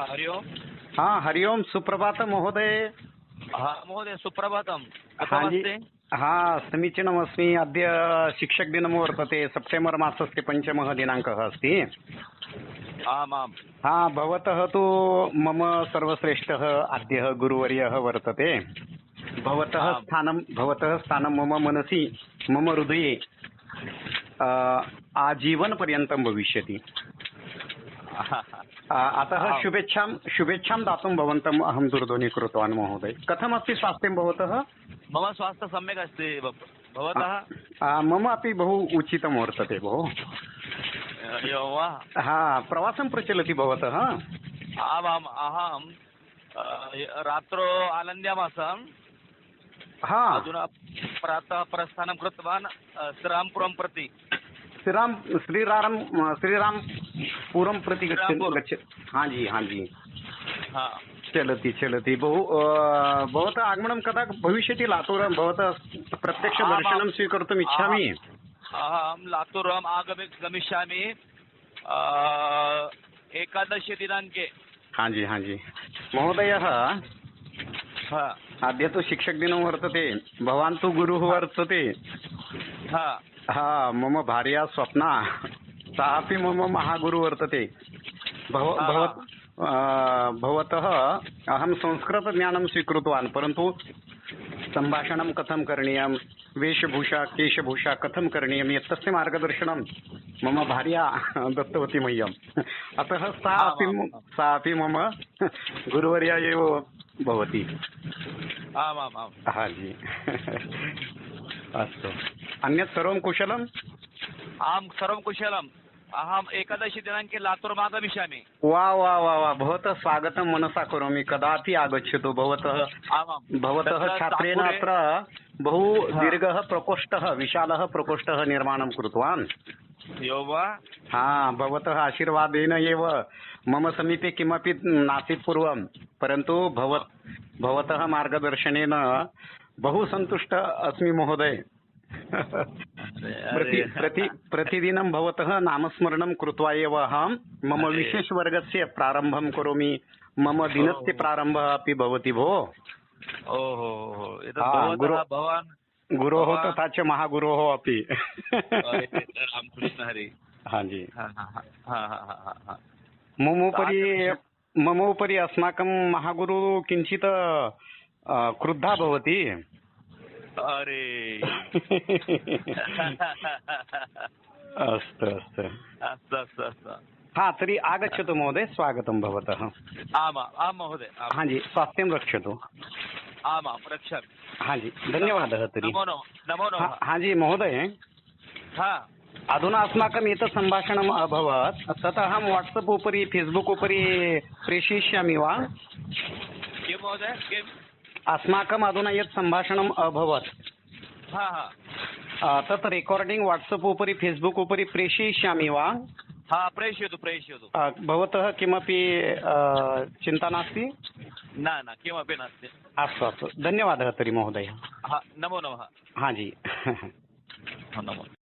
हरि ओम हा हरि ओम सुप्रभात महोदय। हा महोदय सुप्रभातं हाँ जी। हा समीचीनमस्मि। अद्य शिक्षकदिनं वर्तते सेप्टेम्बर् मासस्य पञ्चमः दिनाङ्कः अस्ति। आम् हा भवतः तु मम सर्वश्रेष्ठः आद्यः गुरुवर्यः वर्तते। भवतः. स्थानं भवतः स्थानं मम मनसि मम हृदये आजीवनपर्यन्तं भविष्यति। अतः. शुभेच्छां शुभेच्छां दातुं भवन्तम् अहं दूरध्वनिं कृतवान् महोदय। कथमस्ति स्वास्थ्यं भवतः? मम स्वास्थ्य सम्यक् अस्ति भवतः? मम अपि बहु उचितं वर्तते भो। हा प्रवासं प्रचलति भवतः? आमाम् अहं रात्रौ आनन्द्यामासं हा। अधुना प्रातः प्रस्थानं कृतवान् श्रीरामपुरं प्रति। श्रीराम श्रीराम श्रीरामपुरं प्रति गच्छ हाँ जी हाँ जी। हा। चलति चलति। बहु भवतः आगमनं कदा भविष्यति लातूरं? भवतः प्रत्यक्षदर्शनं. स्वीकर्तुम् इच्छामि? अहं लातूरम् आगमि गमिष्यामि। एकादशदिनाङ्के। हाँ जी हाँ जी। महोदयः हा। अद्य तु शिक्षकदिनं वर्तते। भवान् तु गुरुः वर्तते। हा। हा मम भार्या स्वप्ना. सा अपि मम महागुरु वर्तते. भव. भवत् अहं संस्कृतज्ञानं स्वीकृतवान् परन्तु सम्भाषणं कथं करणीयं? वेशभूषा केशभूषा कथं करणीयम्? एतस्य मार्गदर्शनं मम भार्या दत्तवती मह्यम्. अतः सा अपि सा अपि मम गुरुवर्या एव भवति. आमाम्. आम् हा जी. अस्तु। अन्यत् सर्वं कुशलम्? आं सर्वं कुशलम्। अहम् एकादशदिनाङ्के लातूरम् आगमिष्यामि वा वा वा वा। भवतः स्वागतं मनसा करोमि। कदापि आगच्छतु। भवतः आमां भवतः तत्र छात्रेण अत्र बहु. दीर्घः प्रकोष्ठः विशालः प्रकोष्ठः निर्माणं कृतवान्। यो वा? हा भवतः आशीर्वादेन एव मम समीपे किमपि नासीत् पूर्वं। परन्तु भव भवतः मार्गदर्शनेन बहु सन्तुष्ट अस्मि महोदय. प्रति प्रति प्रतिदिनं भवतः नामस्मरणं कृत्वा एव अहं मम विशेषवर्गस्य प्रारम्भं करोमि. मम दिनस्य प्रारम्भः अपि भवति भो. ओहो भवान् गुरोः तथा च महागुरोः अपि. रामकृष्णहरि. हाँ जी. मम उपरि मम उपरि अस्माकं महागुरु किञ्चित् क्रुद्धा भवति। अरे। अस्तु अस्तु। अस्तु अस्तु अस्तु। हा तर्हि आगच्छतु महोदय स्वागतं भवतः। आमाम् आं महोदय हा जी स्वास्थ्यं रक्षतु। आमां रक्षामि। हा जी धन्यवादः तर्हि। नमो नमः नमो हा नमः। हा जी महोदय। हा। अधुना अस्माकम् एतत् सम्भाषणम् अभवत्। तत् अहं वाट्सप् उपरि फेस्बुक् उपरि प्रेषयिष्यामि वा? किं महोदय किम्? अस्माकम् अधुना यत् सम्भाषणम् अभवत् हा हा. तत् रेकार्डिङ्ग् वाट्सप् उपरि फेस्बुक् उपरि प्रेषयिष्यामि वा? हा प्रेषयतु प्रेषयतु. भवतः किमपि चिन्ता नास्ति? न न किमपि नास्ति. अस्तु अस्तु. धन्यवादः तर्हि महोदय. हा नमो नमः. हा जी. नमो।